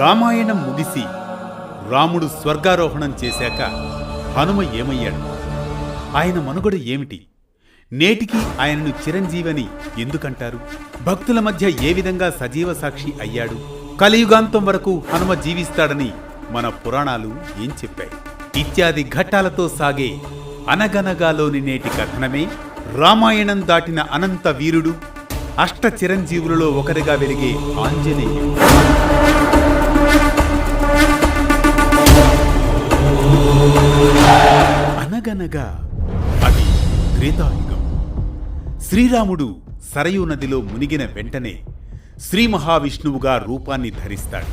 రామాయణం ముగిసి రాముడు స్వర్గారోహణం చేశాక హనుమ ఏమయ్యాడు? ఆయన మనుగడ ఏమిటి? నేటికి ఆయనను చిరంజీవని ఎందుకంటారు? భక్తుల మధ్య ఏ విధంగా సజీవ సాక్షి అయ్యాడు? కలియుగాంతం వరకు హనుమ జీవిస్తాడని మన పురాణాలు ఏం చెప్పాయి? ఇత్యాది ఘట్టాలతో సాగే అనగనగాలోని నేటి కథనమే రామాయణం దాటిన అనంత వీరుడు అష్ట చిరంజీవులలో ఒకరిగా వెలిగే ఆంజనేయుడు. ఎందుకనగా అది త్రేతాయుగం. శ్రీరాముడు సరయూ నదిలో మునిగిన వెంటనే శ్రీ మహావిష్ణువుగా రూపాన్ని ధరిస్తాడు.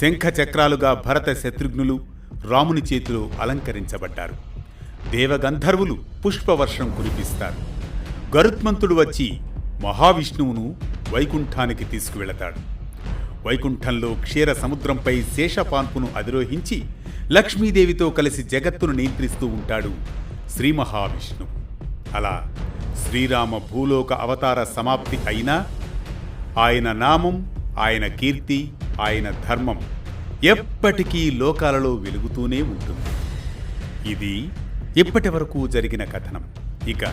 శంఖ చక్రాలుగా భరత శత్రుఘ్నులు రాముని చేతిలో అలంకరించబడ్డారు. దేవగంధర్వులు పుష్పవర్షం కురిపిస్తారు. గరుత్మంతుడు వచ్చి మహావిష్ణువును వైకుంఠానికి తీసుకువెళతాడు. వైకుంఠంలో క్షీర సముద్రంపై శేషపాన్పును అధిరోహించి లక్ష్మీదేవితో కలిసి జగత్తును నియంత్రిస్తూ ఉంటాడు శ్రీ మహావిష్ణువు. అలా శ్రీరామ భూలోక అవతార సమాప్తి అయినా ఆయన నామం ఆయన కీర్తి ఆయన ధర్మం ఎప్పటికీ లోకాలలో వెలుగుతూనే ఉంటుంది. ఇది ఇప్పటి వరకు జరిగిన కథనం. ఇక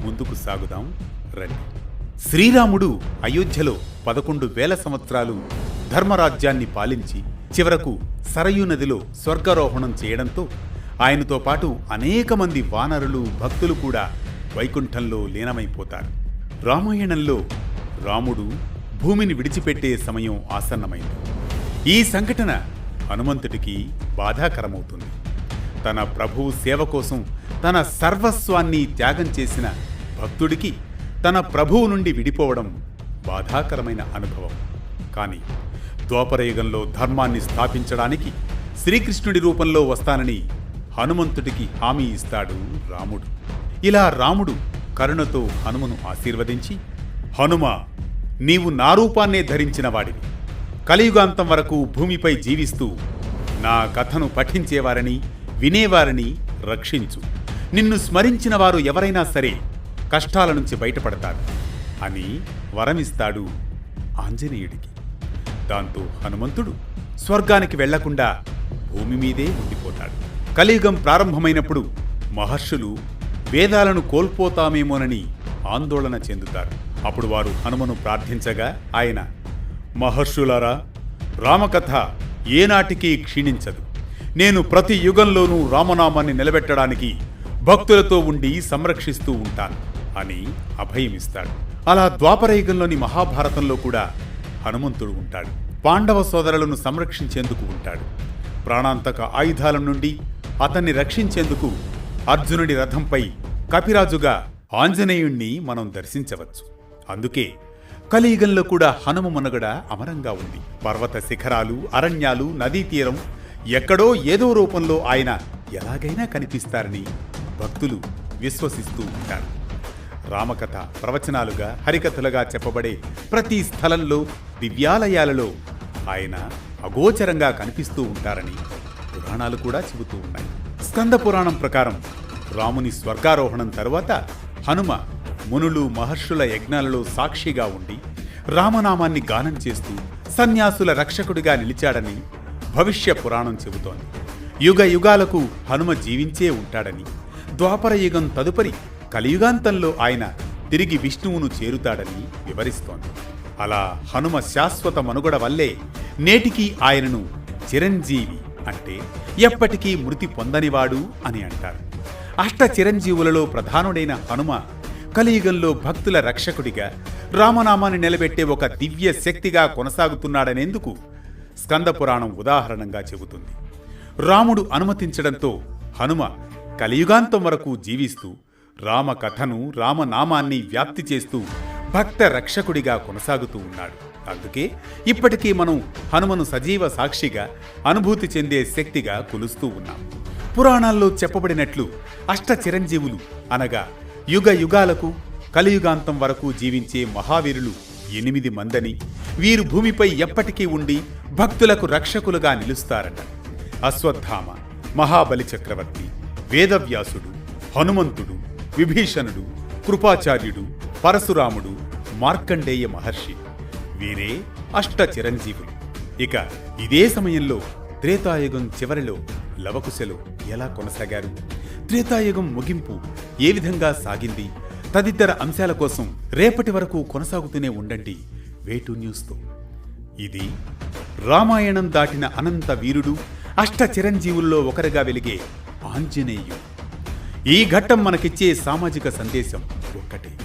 ముందుకు సాగుదాం. రండి. శ్రీరాముడు అయోధ్యలో పదకొండు వేల సంవత్సరాలు ధర్మరాజ్యాన్ని పాలించి చివరకు సరయూ నదిలో స్వర్గారోహణం చేయడంతో ఆయనతో పాటు అనేక మంది వానరులు భక్తులు కూడా వైకుంఠంలో లీనమైపోతారు. రామాయణంలో రాముడు భూమిని విడిచిపెట్టే సమయం ఆసన్నమైంది. ఈ సంఘటన హనుమంతుడికి బాధాకరమవుతుంది. తన ప్రభువు సేవ కోసం తన సర్వస్వాన్ని త్యాగం చేసిన భక్తుడికి తన ప్రభువు నుండి విడిపోవడం బాధాకరమైన అనుభవం. కానీ ద్వాపరయుగంలో ధర్మాన్ని స్థాపించడానికి శ్రీకృష్ణుడి రూపంలో వస్తానని హనుమంతుడికి హామీ ఇస్తాడు రాముడు. ఇలా రాముడు కరుణతో హనుమను ఆశీర్వదించి హనుమ నీవు నా రూపాన్నే ధరించిన వాడివి. కలియుగాంతం వరకు భూమిపై జీవిస్తూ నా కథను పఠించేవారని వినేవారని రక్షించు. నిన్ను స్మరించిన వారు ఎవరైనా సరే కష్టాల నుంచి బయటపడతారు అని వరమిస్తాడు ఆంజనేయుడికి. దాంతో హనుమంతుడు స్వర్గానికి వెళ్ళకుండా భూమి మీదే ఉండిపోతాడు. కలియుగం ప్రారంభమైనప్పుడు మహర్షులు వేదాలను కోల్పోతామేమోనని ఆందోళన చెందుతారు. అప్పుడు వారు హనుమను ప్రార్థించగా ఆయన మహర్షులారా రామకథ ఏనాటికి క్షీణించదు. నేను ప్రతి యుగంలోనూ రామనామాన్ని నిలబెట్టడానికి భక్తులతో ఉండి సంరక్షిస్తూ ఉంటాను అని అభయమిస్తాడు. అలా ద్వాపరయుగంలోని మహాభారతంలో కూడా హనుమంతుడు ఉంటాడు. పాండవ సోదరులను సంరక్షించేందుకు ఉంటాడు. ప్రాణాంతక ఆయుధాల నుండి అతన్ని రక్షించేందుకు అర్జునుడి రథంపై కపిరాజుగా ఆంజనేయుణ్ణి మనం దర్శించవచ్చు. అందుకే కలియుగంలో కూడా హనుమ మనుగడ అమరంగా ఉంది. పర్వత శిఖరాలు అరణ్యాలు నదీ తీరం ఎక్కడో ఏదో రూపంలో ఆయన ఎలాగైనా కనిపిస్తారని భక్తులు విశ్వసిస్తూ ఉంటారు. రామకథ ప్రవచనాలుగా హరికథలుగా చెప్పబడే ప్రతి స్థలంలో దివ్యాలయాలలో ఆయన అగోచరంగా కనిపిస్తూ ఉంటారని పురాణాలు కూడా చెబుతూ ఉన్నాయి. స్కంద పురాణం ప్రకారం రాముని స్వర్గారోహణం తరువాత హనుమ మునులు మహర్షుల యజ్ఞాలలో సాక్షిగా ఉండి రామనామాన్ని గానం చేస్తూ సన్యాసుల రక్షకుడిగా నిలిచాడని భవిష్య పురాణం చెబుతోంది. యుగ యుగాలకు హనుమ జీవించే ఉంటాడని ద్వాపర యుగం తదుపరి కలియుగాంతంలో ఆయన తిరిగి విష్ణువును చేరుతాడని వివరిస్తోంది. అలా హనుమ శాశ్వత మనుగడ వల్లే నేటికి ఆయనను చిరంజీవి అంటే ఎప్పటికీ మృతి పొందనివాడు అని అంటారు. అష్ట చిరంజీవులలో ప్రధానుడైన హనుమ కలియుగంలో భక్తుల రక్షకుడిగా రామనామాన్ని నిలబెట్టే ఒక దివ్య శక్తిగా కొనసాగుతున్నాడనేందుకు స్కందపురాణం ఉదాహరణంగా చెబుతుంది. రాముడు అనుమతించడంతో హనుమ కలియుగాంతం వరకు జీవిస్తూ రామకథను రామనామాన్ని వ్యాప్తి చేస్తూ భక్త రక్షకుడిగా కొనసాగుతూ ఉన్నాడు. అందుకే ఇప్పటికీ మనం హనుమను సజీవ సాక్షిగా అనుభూతి చెందే శక్తిగా కొలుస్తూ ఉన్నాం. పురాణాల్లో చెప్పబడినట్లు అష్ట చిరంజీవులు అనగా యుగ యుగాలకు కలియుగాంతం వరకు జీవించే మహావీరులు ఎనిమిది మందని వీరు భూమిపై ఎప్పటికీ ఉండి భక్తులకు రక్షకులుగా నిలుస్తారట. అశ్వత్థామ మహాబలి చక్రవర్తి వేదవ్యాసుడు హనుమంతుడు విభీషణుడు కృపాచార్యుడు పరశురాముడు మార్కండేయ మహర్షి. వీరే అష్ట చిరంజీవులు. ఇక ఇదే సమయంలో త్రేతాయుగం చివరిలో లవకుశలు ఎలా కొనసాగారు? త్రేతాయుగం ముగింపు ఏ విధంగా సాగింది? తదితర అంశాల కోసం రేపటి వరకు కొనసాగుతూనే ఉండండి వేటు న్యూస్తో. ఇది రామాయణం దాటిన అనంత వీరుడు అష్ట చిరంజీవుల్లో ఒకరిగా వెలిగే ఆంజనేయుడు. ఈ ఘట్టం మనకిచ్చే సామాజిక సందేశం ఒక్కటే.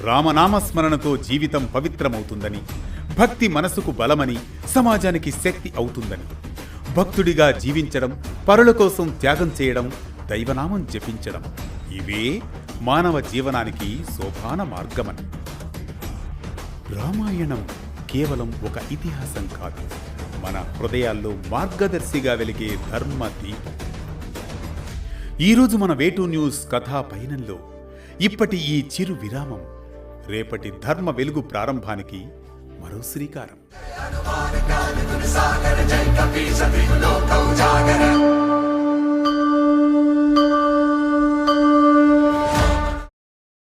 రామనామస్మరణతో జీవితం పవిత్రమవుతుందని భక్తి మనసుకు బలమని సమాజానికి శక్తి అవుతుందని. భక్తుడిగా జీవించడం పరుల కోసం త్యాగం చేయడం దైవనామం జపించడం ఇవే మానవ జీవనానికి శోభాన మార్గమని. రామాయణం కేవలం ఒక ఇతిహాసం కాదు. మన హృదయాల్లో మార్గదర్శిగా వెలిగే ధర్మ దీపం ఈరోజు మన వేటూ న్యూస్ కథా పయనంలో ఇప్పటి ఈ చిరు విరామం రేపటి ధర్మ వెలుగు ప్రారంభానికి మరో శ్రీకారం.